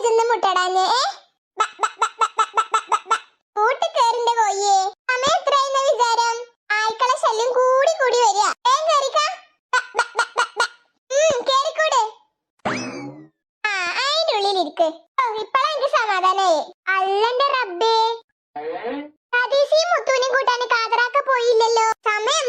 ഇതൊന്നും മുട്ടടാഞ്ഞേ കൂട്ടുകേറിന്റെ കോയേ അമ്മ എത്രയെന്ന വിചാരം ആയിക്കള ശല്യം കൂടി കൂടി വരിക ഇരിക്ക് ഇപ്പഴാ എനിക്ക് സമാധാനായി അല്ലന്റെ റബ്ബേ സതീശിയും മുത്തൂനും കൂട്ടാൻ പോയില്ലല്ലോ സമയം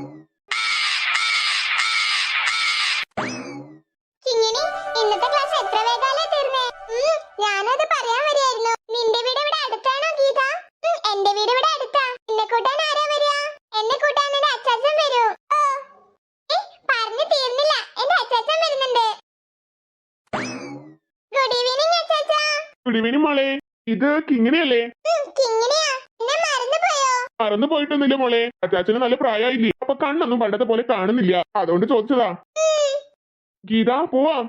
പിടിവിനി മോളെ. ഇത് കിങ്ങിനെയല്ലേ മറന്നു പോയിട്ടൊന്നുമില്ല മോളെ. അച്ചാച്ചന് നല്ല പ്രായമായില്ലേ? അപ്പൊ കണ്ണൊന്നും പണ്ടത്തെ പോലെ കാണുന്നില്ല. അതുകൊണ്ട് ചോദിച്ചതാ. ഗീത പോവാം.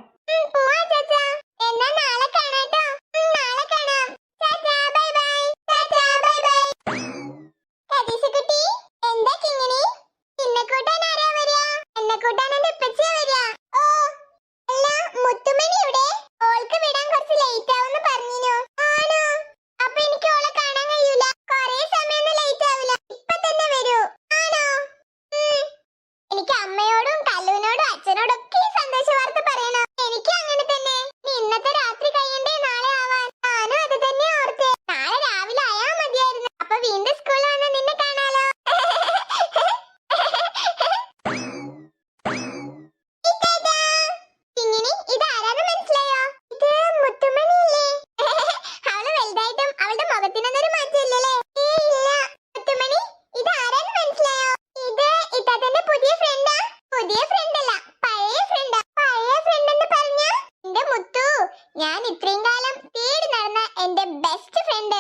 ഞാൻ ഇത്രയും കാലം തേടി നടന്ന എന്റെ ബെസ്റ്റ് ഫ്രണ്ട്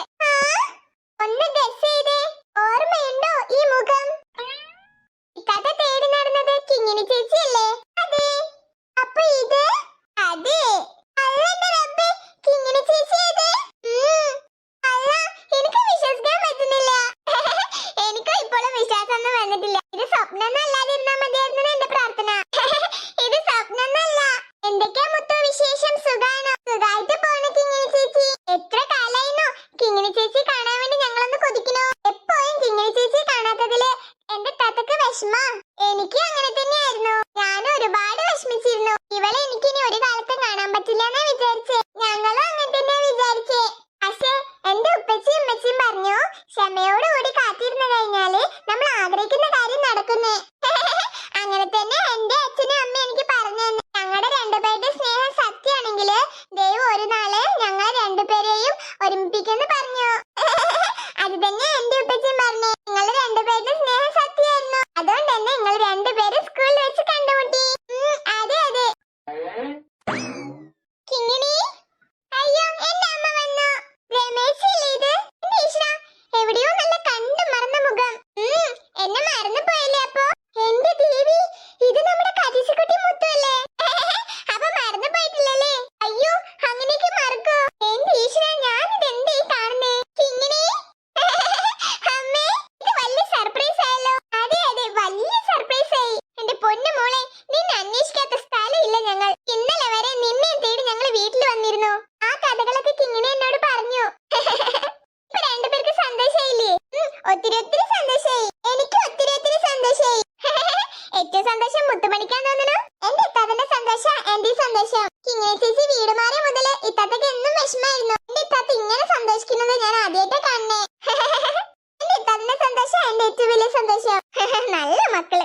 ഒന്ന് ഗസ് ചെയ്തേ. ഓർമ്മയുണ്ടോ ഈ മുഖം? കഥ തേടി നടന്നത് കിങ്ങിണി ചേച്ചിയല്ലേ? അതെ. അതെ. എനിക്ക് വിശ്വാസം ഒന്നും വന്നിട്ടില്ല. ഇത് സ്വപ്നം അമ്മ എനിക്ക് അങ്ങനെ തന്നെയായിരുന്നു. ഞാൻ ഒരുപാട് വിഷമിച്ചിരുന്നു. ഇവളെ എനിക്ക് ഇനി ഒരു കാലത്തും കാണാൻ പറ്റില്ല എന്ന് വിചാരിച്ചേ. ഞങ്ങളും അങ്ങനെ തന്നെ വിചാരിച്ചേ. പക്ഷേ എന്റെ ഉപ്പച്ചിയും ഉമ്മച്ചിയും പറഞ്ഞു ക്ഷമയോടുകൂടി കാത്തിരുന്നു കഴിഞ്ഞാൽ നമ്മൾ ആഗ്രഹിക്കുന്ന കാര്യം നടക്കുന്നേ. അങ്ങനെ തന്നെ എന്റെ അച്ഛനും അമ്മ എനിക്ക് പറഞ്ഞു ഞങ്ങളുടെ രണ്ടുപേരുടെ സ്നേഹം സത്യമാണെങ്കിൽ ദൈവം ഒരു നാൾ ഞങ്ങൾ രണ്ടുപേരെയും ഒരുമിപ്പിക്കുന്നു പറഞ്ഞു. അത് തന്നെ എന്റെ ഉപ്പച്ചൻ പറഞ്ഞു. നിങ്ങൾ രണ്ടുപേരുടെ സ്നേഹം ഏറ്റവും സന്തോഷം മുത്തുമണിക്കാൻ തോന്നുന്നു. എന്റെ ഇത്താത്തന്റെ സന്തോഷം എന്റെ സന്തോഷം. കിങ്ങനെ ചേച്ചി വീട് മാറിയ മുതൽ ഇത്താത്തക്ക് എന്നും വിഷമായിരുന്നു എന്റെ ഇത്താത്ത ഇങ്ങനെ സന്തോഷിക്കുന്നത് ഞാൻ ആദ്യമായിട്ടാ കാണുന്നേ. എന്റെ ഇത്താത്തന്റെ സന്തോഷം എന്റെ ഏറ്റവും വലിയ സന്തോഷം. നല്ല മക്കൾ.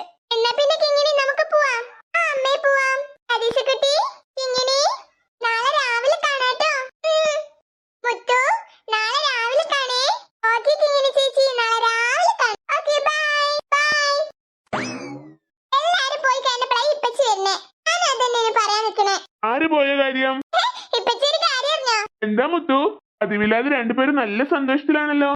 എന്താ മുത്തു? പതിവില്ലാതെ രണ്ടുപേരും നല്ല സന്തോഷത്തിലാണല്ലോ.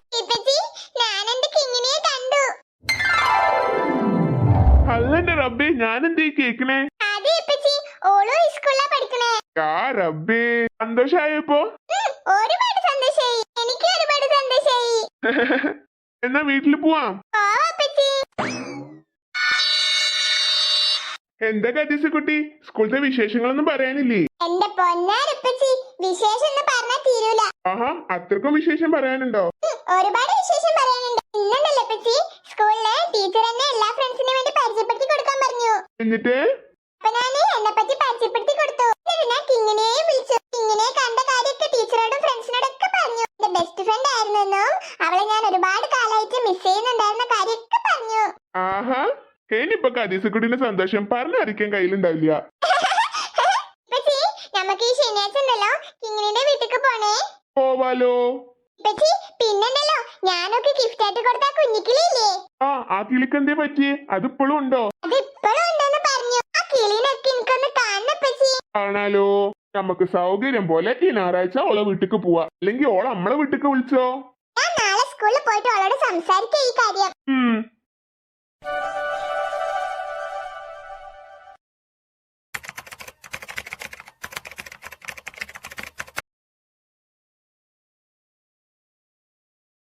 അല്ലെന്റെ റബ്ബേ ഞാൻ എന്തേ കേക്കണേ ആ റബ്ബേ സന്തോഷായപ്പോ? ഒരുപാട് ഒരുപാട് എന്നാ വീട്ടിൽ പോവാം. എന്താ കതീസ കുട്ടി സ്കൂളിലെ വിശേഷങ്ങളൊന്നും പറയാനില്ലേ? എന്റെ പൊന്നാരപ്പച്ചി വിശേഷം എന്ന് പറഞ്ഞാ തീരൂല. ആഹാ അത്രക്കും വിശേഷം പറയാനുണ്ടോ? ഒരുപാട് വിശേഷം പറയാനുണ്ട്. ഇന്നുണ്ടല്ലോ പച്ചി സ്കൂളിലെ ടീച്ചർ എന്നെ എല്ലാ ഫ്രണ്ട്സിനും വേണ്ടി പരിചയപ്പെടുത്തി കൊടുക്കാൻ പറഞ്ഞു. എന്നിട്ട്? അപ്പൊ ഞാൻ എന്നെ പറ്റി പരിചയപ്പെടുത്തി കൊടുത്തു. ഞാൻ കിങ്ങിനെയും വിളിച്ചു. കിങ്ങിനെ കണ്ട കാര്യമൊക്കെ ടീച്ചറോടും ഫ്രണ്ട്സിനോടൊക്കെ പറഞ്ഞു. എന്റെ ബെസ്റ്റ് ഫ്രണ്ട് ആയിരുന്നെന്നും അവളെ ഞാൻ ഒരുപാട് കാലമായിട്ട് മിസ് ചെയ്യുന്നുണ്ടായിരുന്ന കാര്യമൊക്കെ പറഞ്ഞു. ആഹാ ഇനിയിപ്പൊ കദീസക്കുട്ടിന്റെ സന്തോഷം പറഞ്ഞറിയിക്കാൻ കയ്യിലുണ്ടാവില്ല. നമുക്ക് ഈ ശനിയാഴ്ച ഉണ്ടല്ലോ. കിങ്ങിനിന്റെ വീട്ടിക്ക് പോണേ. പോവാലോ? പച്ചി പിന്നെണ്ടല്ലോ. ഞാനൊക്കെ ഗിഫ്റ്റ് ആയിട്ട് കൊടുത്ത കുഞ്ഞിക്കിളിയില്ലേ? ആ ആ കിളിക്ക് എന്തേ പറ്റി അതിപ്പോഴും ഉണ്ടോ? അത് ഇപ്പോഴും ഉണ്ടെന്ന് പറഞ്ഞു. ആ കിളിനൊക്കെ എനിക്കൊന്ന് കാണപ്പച്ചി കാണാലോ? നമുക്ക് സൗകര്യം പോലെ ഈ ഞായറാഴ്ച ഓളെ വീട്ടിക്ക് പോവാ. അല്ലെങ്കിൽ ഓളെ നമ്മളെ വീട്ടിക്ക് വിളിച്ചോ? ഞാൻ നാളെ സ്കൂളിൽ പോയിട്ട് ഓളോട് സംസാരിക്കാം ഈ കാര്യം. ഉം.